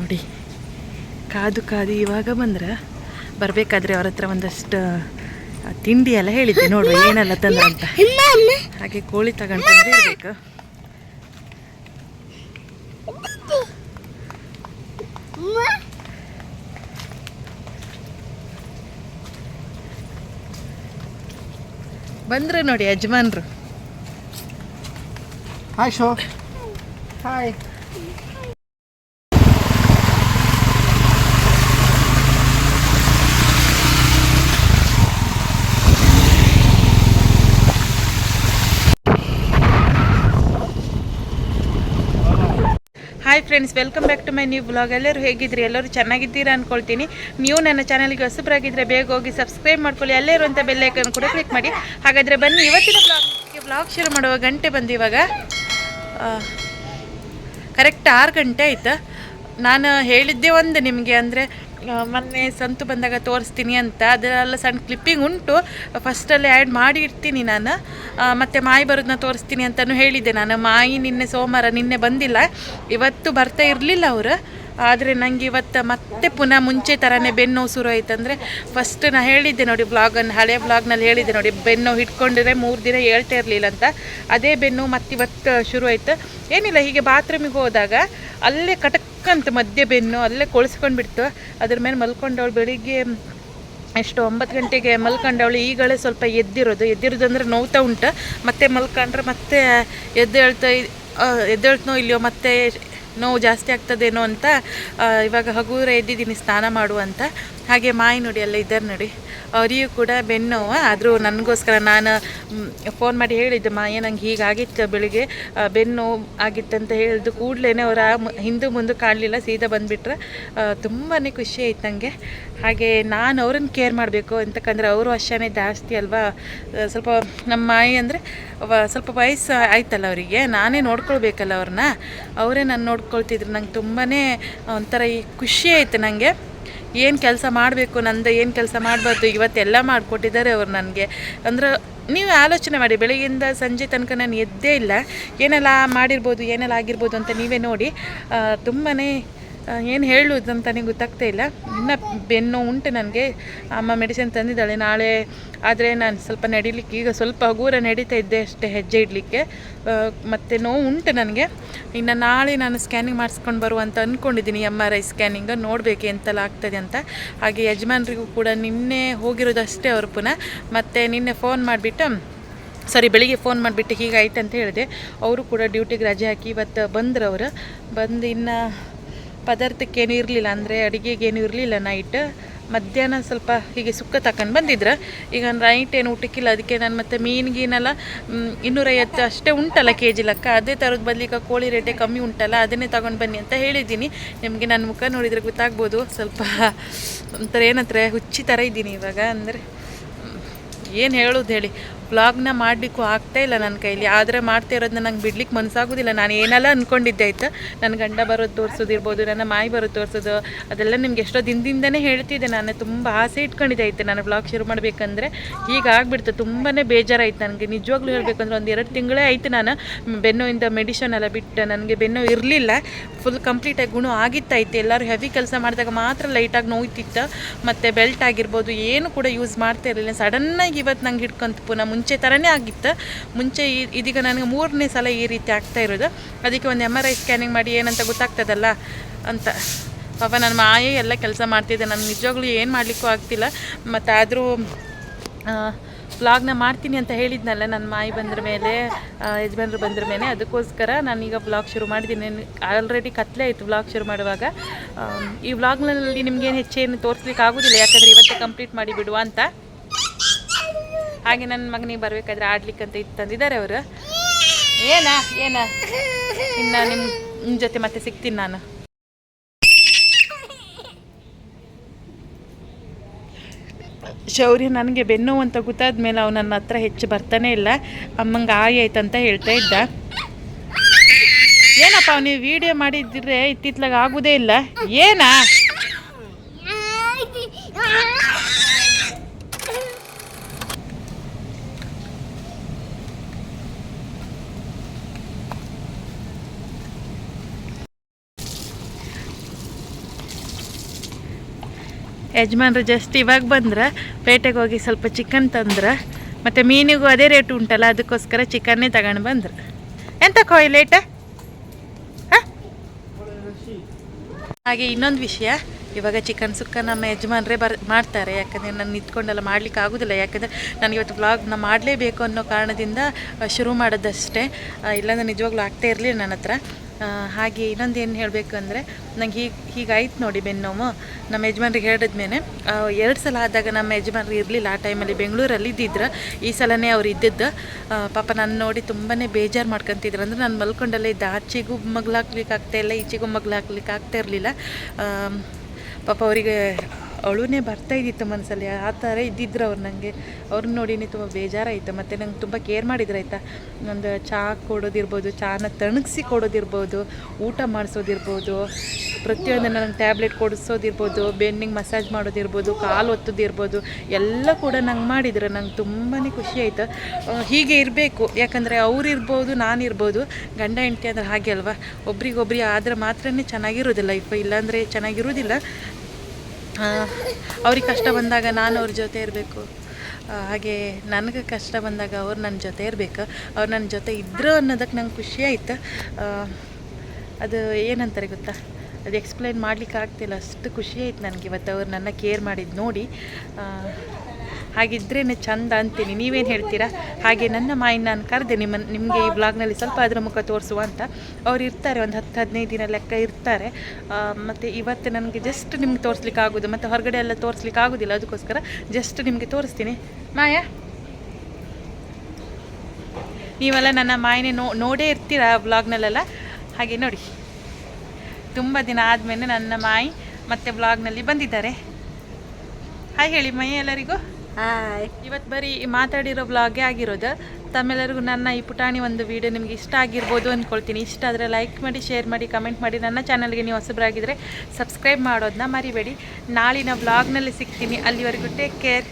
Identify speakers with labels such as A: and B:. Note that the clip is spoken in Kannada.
A: ನೋಡಿ ಕಾದು ಕಾದು ಇವಾಗ ಬಂದ್ರೆ ಬರಬೇಕಾದ್ರೆ ಅವ್ರ ಹತ್ರ ಒಂದಷ್ಟು ತಿಂಡಿ ಎಲ್ಲ ಹೇಳಿದ್ದೆ. ನೋಡು ಏನೆಲ್ಲ ತಲ್ಲ ಅಂತ. ಹಾಗೆ ಕೋಳಿ ತಗೊಂಡು ಇರ್ಬೇಕು ಬಂದ್ರು ನೋಡಿ ಯಜಮಾನ್ರು.
B: Hi show hi
A: hi friends welcome back to my new blog ಎಲ್ಲರೂ ಹೇಗಿದ್ರಿ? ಎಲ್ಲರೂ ಚೆನ್ನಾಗಿದ್ದೀರಾ ಅಂದ್ಕೊಳ್ತೀನಿ ನೀವು ನನ್ನ ಚಾನಲ್ಗೆ ಹೊಸಬರಾಗಿದ್ದರೆ ಬೇಗ ಹೋಗಿ ಸಬ್ಸ್ಕ್ರೈಬ್ ಮಾಡ್ಕೊಳ್ಳಿ. ಅಲ್ಲೇ ಇರುವಂಥ ಬೆಲ್ಲೈಕನ್ ಕೂಡ ಕ್ಲಿಕ್ ಮಾಡಿ. ಹಾಗಾದರೆ ಬನ್ನಿ, ಇವತ್ತಿನ ಬ್ಲಾಗ್ಗೆ ಬ್ಲಾಗ್ ಶುರು ಮಾಡುವ ಗಂಟೆ ಬಂದು ಇವಾಗ ಕರೆಕ್ಟ್ ಆರು ಗಂಟೆ ಆಯ್ತು? ನಾನು ಹೇಳಿದ್ದೆ ಒಂದು ನಿಮಗೆ, ಅಂದರೆ ಮೊನ್ನೆ ಸಂತು ಬಂದಾಗ ತೋರಿಸ್ತೀನಿ ಅಂತ. ಅದೆಲ್ಲ ಸಣ್ಣ ಕ್ಲಿಪ್ಪಿಂಗ್ ಉಂಟು. ಫಸ್ಟಲ್ಲಿ ಆ್ಯಡ್ ಮಾಡಿ ಇರ್ತೀನಿ ನಾನು. ಮತ್ತು ಮಾಯಿ ಬರೋದನ್ನ ತೋರಿಸ್ತೀನಿ ಅಂತಲೂ ಹೇಳಿದ್ದೆ ನಾನು. ಮಾಯಿ ನಿನ್ನೆ ಸೋಮವಾರ ನಿನ್ನೆ ಬಂದಿಲ್ಲ. ಇವತ್ತು ಬರ್ತಾ ಇರಲಿಲ್ಲ ಅವರು. ಆದರೆ ನನಗೆ ಇವತ್ತು ಮತ್ತೆ ಪುನಃ ಮುಂಚೆ ಥರನೇ ಬೆನ್ನು ಶುರು ಆಯ್ತು ಅಂದರೆ ಫಸ್ಟ್ ನಾನು ಹೇಳಿದ್ದೆ ನೋಡಿ ಬ್ಲಾಗನ್ನು ಹಳೆ ಬ್ಲಾಗ್ನಲ್ಲಿ ಹೇಳಿದ್ದೆ ನೋಡಿ, ಬೆನ್ನು ಹಿಡ್ಕೊಂಡಿದ್ರೆ ಮೂರು ದಿನ ಹೇಳ್ತಾ ಇರಲಿಲ್ಲ ಅಂತ. ಅದೇ ಬೆನ್ನು ಮತ್ತೆ ಇವತ್ತು ಶುರು ಆಯಿತು. ಏನಿಲ್ಲ, ಹೀಗೆ ಬಾತ್ರೂಮಿಗೆ ಹೋದಾಗ ಅಲ್ಲೇ ಕಟಕ್ಕಂತ ಮಧ್ಯೆ ಬೆನ್ನು ಅಲ್ಲೇ ಕೊಳಿಸ್ಕೊಂಡು ಬಿಡ್ತು ಅದ್ರ ಮೇಲೆ ಮಲ್ಕೊಂಡವಳು ಬೆಳಿಗ್ಗೆ ಎಷ್ಟು ಒಂಬತ್ತು ಗಂಟೆಗೆ ಮಲ್ಕೊಂಡವಳು. ಈಗಲೇ ಸ್ವಲ್ಪ ಎದ್ದಿರೋದು. ಎದ್ದಿರೋದು ಅಂದರೆ ನೋವ್ತಾ ಉಂಟು. ಮತ್ತೆ ಮಲ್ಕೊಂಡ್ರೆ ಮತ್ತೆ ಎದ್ದೇಳ್ತಾ ಎದ್ದೇಳ್ತನೋ ಇಲ್ಲೋ ಮತ್ತೆ ನೋವು ಜಾಸ್ತಿ ಆಗ್ತದೇನೋ ಅಂತ ಇವಾಗ ಹಗುರ ಎದ್ದಿದ್ದೀನಿ ಸ್ನಾನ ಮಾಡುವಂತ ಹಾಗೆ ಮಾಯಿ ನೋಡಿ ಎಲ್ಲ ಇದ್ದಾರೆ ನೋಡಿ. ಅವರಿಗೂ ಕೂಡ ಬೆನ್ನೋವು ಆದರೂ ನನಗೋಸ್ಕರ ನಾನು ಫೋನ್ ಮಾಡಿ ಹೇಳಿದ್ದೆ ಮಾಯ ನಂಗೆ ಹೀಗಾಗಿತ್ತು ಬೆಳಿಗ್ಗೆ ಬೆನ್ನೋವು ಬೆನ್ನು ಆಗಿತ್ತು ಅಂತ ಹೇಳಿದ್ದು ಕೂಡಲೇ ಅವರ ಹಿಂದೆ ಮುಂದೆ ಕಾಣಲಿಲ್ಲ, ಸೀದಾ ಬಂದುಬಿಟ್ರೆ ತುಂಬಾ ಖುಷಿ ಆಯ್ತು ನನಗೆ ಹಾಗೆ ನಾನು ಅವ್ರನ್ನ ಕೇರ್ ಮಾಡಬೇಕು ಅಂತಕ್ಕಂದ್ರೆ ಅವರು ಅಷ್ಟೇ ಜಾಸ್ತಿ ಅಲ್ವಾ? ಸ್ವಲ್ಪ ನಮ್ಮ ಮಾಯಿ ಅಂದರೆ ಸ್ವಲ್ಪ ವಯಸ್ಸು ಆಯ್ತಲ್ಲ ಅವರಿಗೆ, ನಾನೇ ನೋಡ್ಕೊಳ್ಬೇಕಲ್ಲ ಅವ್ರನ್ನ. ಅವರೇ ನಾನು ನೋಡ್ಕೊಳ್ತಿದ್ರು, ನಂಗೆ ತುಂಬಾ ಒಂಥರ ಈ ಖುಷಿ ಆಯಿತು ನನಗೆ ಏನು ಕೆಲಸ ಮಾಡಬೇಕು, ನಂದು ಏನು ಕೆಲಸ ಮಾಡಬಾರ್ದು, ಇವತ್ತೆಲ್ಲ ಮಾಡಿಕೊಟ್ಟಿದ್ದಾರೆ ಅವ್ರು ನನಗೆ. ಅಂದ್ರೆ ನೀವು ಆಲೋಚನೆ ಮಾಡಿ, ಬೆಳಗ್ಗೆಯಿಂದ ಸಂಜೆ ತನಕ ನಾನು ಎದ್ದೇ ಇಲ್ಲ. ಏನೆಲ್ಲ ಮಾಡಿರ್ಬೋದು, ಏನೆಲ್ಲ ಆಗಿರ್ಬೋದು ಅಂತ ನೀವೇ ನೋಡಿ. ತುಂಬಾ ಏನು ಹೇಳುವುದು ಅಂತಲೇ ಗೊತ್ತಾಗ್ತಾ ಇಲ್ಲ. ಇನ್ನು ಬೆನ್ನು ಉಂಟು ನನಗೆ. ಅಮ್ಮ ಮೆಡಿಸಿನ್ ತಂದಿದ್ದಾಳೆ. ನಾಳೆ ಆದರೆ ನಾನು ಸ್ವಲ್ಪ ನಡಿಲಿಕ್ಕೆ ಈಗ ಸ್ವಲ್ಪ ಹಗೂರ ನಡೀತಾ ಇದ್ದೆ ಅಷ್ಟೇ ಹೆಜ್ಜೆ ಇಡಲಿಕ್ಕೆ. ಮತ್ತು ನೋವು ಉಂಟು ನನಗೆ. ಇನ್ನು ನಾಳೆ ನಾನು ಸ್ಕ್ಯಾನಿಂಗ್ ಮಾಡಿಸ್ಕೊಂಡು ಬರುವಂತ ಅಂದ್ಕೊಂಡಿದ್ದೀನಿ ಎಂ ಆರ್ ಐ ಸ್ಕ್ಯಾನಿಂಗ್ ನೋಡಬೇಕು ಎಂತೆಲ್ಲ ಆಗ್ತದೆ ಅಂತ. ಹಾಗೆ ಯಜಮಾನ್ರಿಗೂ ಕೂಡ ನಿನ್ನೆ ಹೋಗಿರೋದಷ್ಟೇ ಅವರು ಪುನಃ. ಮತ್ತು ನಿನ್ನೆ ಫೋನ್ ಮಾಡಿಬಿಟ್ಟು ಸರಿ ಬೆಳಿಗ್ಗೆ ಫೋನ್ ಮಾಡಿಬಿಟ್ಟು ಹೀಗಾಯ್ತು ಅಂತ ಹೇಳಿದೆ. ಅವರು ಕೂಡ ಡ್ಯೂಟಿಗೆ ರಜೆ ಹಾಕಿ ಇವತ್ತು ಬಂದ್ರು ಅವರು. ಬಂದು ಇನ್ನು ಪದಾರ್ಥಕ್ಕೇನು ಇರಲಿಲ್ಲ ಅಂದರೆ ಅಡುಗೆಗೇನು ಇರಲಿಲ್ಲ ನೈಟ್ ಮಧ್ಯಾಹ್ನ ಸ್ವಲ್ಪ ಹೀಗೆ ಸುಕ್ಕ ತಕೊಂಡು ಬಂದಿದ್ರು. ಈಗ ನೈಟ್ ಏನು ಊಟಕ್ಕಿಲ್ಲ ಅದಕ್ಕೆ ನಾನು ಮತ್ತೆ ಮೀನು ಗೀನೆಲ್ಲ ಮ್, ಇನ್ನೂರೈವತ್ತು ಅಷ್ಟೇ ಉಂಟಲ್ಲ ಕೆ ಜಿ ಲೆಕ್ಕ. ಅದೇ ಥರದ್ದು ಬದಲಿಗೆ ಕೋಳಿ ರೇಟೇ ಕಮ್ಮಿ ಉಂಟಲ್ಲ ಅದನ್ನೇ ತಗೊಂಡು ಬನ್ನಿ ಅಂತ ಹೇಳಿದ್ದೀನಿ. ನಿಮಗೆ ನನ್ನ ಮುಖ ನೋಡಿದರೆ ಗೊತ್ತಾಗ್ಬೋದು. ಸ್ವಲ್ಪ ಒಂಥರ ಏನಂತಾರೆ ಹುಚ್ಚಿ ಥರ ಇದ್ದೀನಿ ಇವಾಗ. ಅಂದರೆ ಏನು ಹೇಳೋದು ಹೇಳಿ. ವ್ಲಾಗ್ನ ಮಾಡಲಿಕ್ಕೂ ಆಗ್ತಾ ಇಲ್ಲ ನನ್ನ ಕೈಲಿ. ಆದರೆ ಮಾಡ್ತಾ ಇರೋದನ್ನ ನಂಗೆ ಬಿಡ್ಲಿಕ್ಕೆ ಮನಸ್ಸಾಗೋದಿಲ್ಲ ನಾನು ಏನೆಲ್ಲ ಅಂದ್ಕೊಂಡಿದ್ದೆ ಆಯ್ತು? ನನ್ನ ಗಂಡ ಬರೋದು ತೋರಿಸೋದಿರ್ಬೋದು ನನ್ನ ಮಾಯಿ ಬರೋದು ತೋರಿಸೋದು, ಅದೆಲ್ಲ ನಿಮ್ಗೆ ಎಷ್ಟೋ ದಿನದಿಂದನೇ ಹೇಳ್ತಿದ್ದೆ ನಾನು. ತುಂಬ ಆಸೆ ಇಟ್ಕೊಂಡಿದ್ದೆ ಆಯ್ತು ನಾನು ಬ್ಲಾಗ್ ಶುರು ಮಾಡಬೇಕಂದ್ರೆ. ಈಗ ಆಗ್ಬಿಡ್ತು ತುಂಬಾ ಬೇಜಾರಾಯ್ತು ನನಗೆ. ನಿಜವಾಗ್ಲೂ ಹೇಳಬೇಕಂದ್ರೆ ಒಂದು ಎರಡು ತಿಂಗಳೇ ಆಯಿತು ನಾನು. ಬೆನ್ನೋಯಿಂದ ಮೆಡಿಷನ್ ಎಲ್ಲ ಬಿಟ್ಟು ನನಗೆ ಬೆನ್ನು ಇರಲಿಲ್ಲ. ಫುಲ್ ಕಂಪ್ಲೀಟಾಗಿ ಗುಣ ಆಗಿತ್ತಾಯ್ತು ಎಲ್ಲರೂ ಹೆವಿ ಕೆಲಸ ಮಾಡಿದಾಗ ಮಾತ್ರ ಲೈಟಾಗಿ ನೋಯ್ತಿತ್ತು. ಮತ್ತು ಬೆಲ್ಟ್ ಆಗಿರ್ಬೋದು, ಏನು ಕೂಡ ಯೂಸ್ ಮಾಡ್ತಾ ಇರಲಿಲ್ಲ. ಸಡನ್ನಾಗಿ ಇವತ್ತು ನಂಗೆ ಹಿಡ್ಕೊಂತು ಪುನಃ ಮುಂಚೆ ಥರನೇ ಆಗಿತ್ತು. ಮುಂಚೆ ಇದೀಗ ನನಗೆ ಮೂರನೇ ಸಲ ಈ ರೀತಿ ಆಗ್ತಾ ಇರೋದು. ಅದಕ್ಕೆ ಒಂದು ಎಂ ಆರ್ ಐ ಸ್ಕ್ಯಾನಿಂಗ್ ಮಾಡಿ ಏನಂತ ಗೊತ್ತಾಗ್ತದಲ್ಲ ಅಂತ. ಪಾಪ ನನ್ನ ಮಾಯೆ ಎಲ್ಲ ಕೆಲಸ ಮಾಡ್ತಿದ್ದೆ ನಾನು ನಿಜವಾಗ್ಲೂ ಏನು ಮಾಡಲಿಕ್ಕೂ ಆಗ್ತಿಲ್ಲ. ಮತ್ತು ಆದರೂ ವ್ಲಾಗ್ನ ಮಾಡ್ತೀನಿ ಅಂತ ಹೇಳಿದ್ನಲ್ಲ ನನ್ನ ಮಾಯಿ ಬಂದ್ರ ಮೇಲೆ ಯಜಮಾನ್ರು ಬಂದ್ರ ಮೇಲೆ. ಅದಕ್ಕೋಸ್ಕರ ನಾನೀಗ ವ್ಲಾಗ್ ಶುರು ಮಾಡಿದ್ದೀನಿ. ಆಲ್ರೆಡಿ ಕತ್ಲೆ ಆಯಿತು ವ್ಲಾಗ್ ಶುರು ಮಾಡುವಾಗ. ಈ ವ್ಲಾಗ್ನಲ್ಲಿ ನಿಮಗೇನು ಹೆಚ್ಚೇನು ತೋರಿಸ್ಲಿಕ್ಕೆ ಆಗೋದಿಲ್ಲ ಯಾಕಂದರೆ ಇವತ್ತೇ ಕಂಪ್ಲೀಟ್ ಮಾಡಿ ಬಿಡುವ ಅಂತ. ಹಾಗೆ ನನ್ನ ಮಗನಿಗೆ ಬರಬೇಕಾದ್ರೆ ಆಡ್ಲಿಕ್ಕೆ ಅಂತ ಇತ್ತು ತಂದಿದ್ದಾರೆ ಅವರು. ಏನಾ, ಏನ? ಇನ್ನು ನಿಮ್ಮ ನಿಮ್ಮ ಜೊತೆ ಮತ್ತೆ ಸಿಗ್ತೀನಿ ನಾನು. ಶೌರ್ಯ ನನಗೆ ಬೆನ್ನು ಅಂತ ಗೊತ್ತಾದ ಮೇಲೆ ಅವ್ನು ನನ್ನ ಹತ್ರ ಹೆಚ್ಚು ಬರ್ತಾನೆ ಇಲ್ಲ. ಅಮ್ಮಂಗೆ ಆಯ್ ಆಯ್ತಂತ ಹೇಳ್ತಾ ಇದ್ದ. ಏನಪ್ಪ ನೀವು ವಿಡಿಯೋ ಮಾಡಿದ್ರೆ ಇತ್ತಿತ್ಲಾಗ ಆಗೋದೇ ಇಲ್ಲ. ಏನಾ? ಯಜಮಾನ್ರು ಜಸ್ಟ್ ಇವಾಗ ಬಂದ್ರೆ ಪೇಟೆಗೆ ಹೋಗಿ ಸ್ವಲ್ಪ ಚಿಕನ್ ತಂದ್ರೆ, ಮತ್ತು ಮೀನಿಗೂ ಅದೇ ರೇಟ್ ಉಂಟಲ್ಲ, ಅದಕ್ಕೋಸ್ಕರ ಚಿಕನ್ನೇ ತಗೊಂಡು ಬಂದ್ರು. ಎಂತ ಕೋಯ್ ಲೇಟ ಹಾಗೆ ಇನ್ನೊಂದು ವಿಷಯ, ಇವಾಗ ಚಿಕನ್ ಸುಕ್ಕ ನಮ್ಮ ಯಜಮಾನ್ರೇ ಬರ್, ಮಾಡ್ತಾರೆ, ಯಾಕಂದರೆ ನಾನು ನಿಂತ್ಕೊಂಡೆಲ್ಲ ಮಾಡ್ಲಿಕ್ಕೆ ಆಗೋದಿಲ್ಲ, ಯಾಕಂದರೆ ನನಗೆ ಇವತ್ತು ವ್ಲಾಗ್ನ ಮಾಡಲೇಬೇಕು ಅನ್ನೋ ಕಾರಣದಿಂದ ಶುರು ಮಾಡೋದಷ್ಟೇ. ಇಲ್ಲಾಂದರೆ ನಿಜವಾಗ್ಲೂ ಆಗ್ತಾ ಇರಲಿಲ್ಲ ನನ್ನ ಹತ್ರ ಹಾಗೆ ಇನ್ನೊಂದು ಏನು ಹೇಳಬೇಕು ಅಂದರೆ ನಂಗೆ ಹೀಗೆ, ಹೀಗಾಯ್ತು ನೋಡಿ ಬೆನ್ನೋವು ನಮ್ಮ ಯಜಮಾನ್ರಿಗೆ ಹೇಳಿದ್ಮೇಲೆ ಎರಡು ಸಲ ಆದಾಗ ನಮ್ಮ ಯಜಮಾನ್ರು ಇರಲಿಲ್ಲ ಆ ಟೈಮಲ್ಲಿ, ಬೆಂಗಳೂರಲ್ಲಿ ಇದ್ದಿದ್ರು. ಈ ಸಲನೇ ಅವ್ರು ಇದ್ದಿದ್ದು. ಪಾಪ ನಾನು ನೋಡಿ ತುಂಬಾ ಬೇಜಾರು ಮಾಡ್ಕೊತಿದ್ರು. ಅಂದರೆ ನಾನು ಮಲ್ಕೊಂಡಲ್ಲೇ ಇದ್ದ. ಆಚೆಗೂ ಮಗ್ಳು ಹಾಕ್ಲಿಕ್ಕೆ ಆಗ್ತಾ ಇಲ್ಲ, ಈಚೆಗೂ ಹಾಕ್ಲಿಕ್ಕೆ ಆಗ್ತಾ ಇರಲಿಲ್ಲ. ಪಾಪ ಅವರಿಗೆ ಅಳುನೇ ಬರ್ತಾ ಇದ್ದಿತ್ತು ಮನಸ್ಸಲ್ಲಿ ಆ ಥರ ಇದ್ದಿದ್ರು ಅವ್ರು ನನಗೆ ಅವ್ರನ್ನ ನೋಡಿನಿ ತುಂಬ ಬೇಜಾರಾಯಿತು. ಮತ್ತು ನಂಗೆ ತುಂಬ ಕೇರ್ ಮಾಡಿದ್ರು, ಆಯಿತಾ? ಒಂದು ಚಹಾ ಕೊಡೋದಿರ್ಬೋದು ಚಹಾನ ತಣಗಿಸಿ ಕೊಡೋದಿರ್ಬೋದು, ಊಟ ಮಾಡಿಸೋದಿರ್ಬೋದು, ಪ್ರತಿಯೊಂದನ್ನು ನನಗೆ ಟ್ಯಾಬ್ಲೆಟ್ ಕೊಡಿಸೋದಿರ್ಬೋದು, ಬೆನ್ನಿಗೆ ಮಸಾಜ್ ಮಾಡೋದಿರ್ಬೋದು, ಕಾಲು ಒತ್ತೋದಿರ್ಬೋದು, ಎಲ್ಲ ಕೂಡ ನಂಗೆ ಮಾಡಿದ್ರು. ನಂಗೆ ತುಂಬಾ ಖುಷಿ ಆಯಿತು. ಹೀಗೆ ಇರಬೇಕು. ಯಾಕಂದರೆ ನಾನು ಇರ್ಬೋದು. ಗಂಡ, ಹೆಂಡತಿ ಅಂದ್ರೆ ಹಾಗೆ ಅಲ್ವಾ? ಒಬ್ರಿಗೊಬ್ರಿಗೆ ಆದರೆ ಮಾತ್ರ ಚೆನ್ನಾಗಿರೋದಿಲ್ಲ. ಲೈಫ್ ಇಲ್ಲಾಂದರೆ ಚೆನ್ನಾಗಿರೋದಿಲ್ಲ. ಅವ್ರಿಗೆ ಕಷ್ಟ ಬಂದಾಗ ನಾನು ಅವ್ರ ಜೊತೆ ಇರಬೇಕು. ಹಾಗೆ ನನಗೆ ಕಷ್ಟ ಬಂದಾಗ ಅವ್ರು ನನ್ನ ಜೊತೆ ಇರಬೇಕು. ಅವ್ರು ನನ್ನ ಜೊತೆ ಇದ್ದರು ಅನ್ನೋದಕ್ಕೆ ನಂಗೆ ಖುಷಿ ಆಯ್ತು. ಅದು ಏನಂತಾರೆ ಗೊತ್ತಾ? ಅದು ಎಕ್ಸ್ಪ್ಲೈನ್ ಮಾಡ್ಲಿಕ್ಕೆ ಆಗ್ತಿಲ್ಲ. ಅಷ್ಟು ಖುಷಿ ಆಯ್ತು ನನಗೆ. ಇವತ್ತು ಅವ್ರು ನನ್ನ ಕೇರ್ ಮಾಡಿದ್ದು ನೋಡಿ. ಹಾಗಿದ್ರೇ ಚಂದ ಅಂತೀನಿ. ನೀವೇನು ಹೇಳ್ತೀರಾ? ಹಾಗೆ ನನ್ನ ಮಾಯಿನ ನಾನು ಕರೆದೆ ನಿಮ್ಮ, ನಿಮಗೆ ಈ ಬ್ಲಾಗ್ನಲ್ಲಿ ಸ್ವಲ್ಪ ಅದರ ಮುಖ ತೋರಿಸುವ ಅಂತ. ಅವ್ರು ಇರ್ತಾರೆ, ಒಂದು ಹತ್ತು ಹದಿನೈದು ದಿನ ಲೆಕ್ಕ ಇರ್ತಾರೆ. ಮತ್ತು ಇವತ್ತು ನನಗೆ ಜಸ್ಟ್ ನಿಮ್ಗೆ ತೋರಿಸ್ಲಿಕ್ಕೆ ಆಗೋದು. ಮತ್ತು ಹೊರಗಡೆ ಎಲ್ಲ ತೋರಿಸ್ಲಿಕ್ಕೆ ಆಗೋದಿಲ್ಲ. ಅದಕ್ಕೋಸ್ಕರ ಜಸ್ಟ್ ನಿಮಗೆ ತೋರಿಸ್ತೀನಿ. ಮಾಯಾ? ನೀವೆಲ್ಲ ನನ್ನ ಮಾಯನೇ ನೋ, ನೋಡೇ ಇರ್ತೀರ ಬ್ಲಾಗ್ನಲ್ಲೆಲ್ಲ ಹಾಗೆ ನೋಡಿ. ತುಂಬ ದಿನ ಆದಮೇಲೆ ನನ್ನ ಮಾಯಿ ಮತ್ತೆ ಬ್ಲಾಗ್ನಲ್ಲಿ ಬಂದಿದ್ದಾರೆ. ಹಾಯ್ ಹೇಳಿ ಮೈ ಎಲ್ಲರಿಗೂ?
B: ಹಾಯ್
A: ಇವತ್ತು ಬರೀ ಮಾತಾಡಿರೋ ವ್ಲಾಗೇ ಆಗಿರೋದು. ತಮ್ಮೆಲ್ಲರಿಗೂ ನನ್ನ ಈ ಪುಟಾಣಿ ಒಂದು ವಿಡಿಯೋ ನಿಮಗೆ ಇಷ್ಟ ಆಗಿರ್ಬೋದು ಅಂದ್ಕೊಳ್ತೀನಿ ಇಷ್ಟ ಆದರೆ ಲೈಕ್ ಮಾಡಿ ಶೇರ್ ಮಾಡಿ ಕಮೆಂಟ್ ಮಾಡಿ. ನನ್ನ ಚಾನಲ್ಗೆ ನೀವು ಹೊಸಬರಾಗಿದ್ದರೆ ಸಬ್ಸ್ಕ್ರೈಬ್ ಮಾಡೋದನ್ನ ಮರಿಬೇಡಿ. ನಾಳಿನ ವ್ಲಾಗ್ನಲ್ಲಿ ಸಿಗ್ತೀನಿ. ಅಲ್ಲಿವರೆಗೂ ಟೇಕ್ ಕೇರ್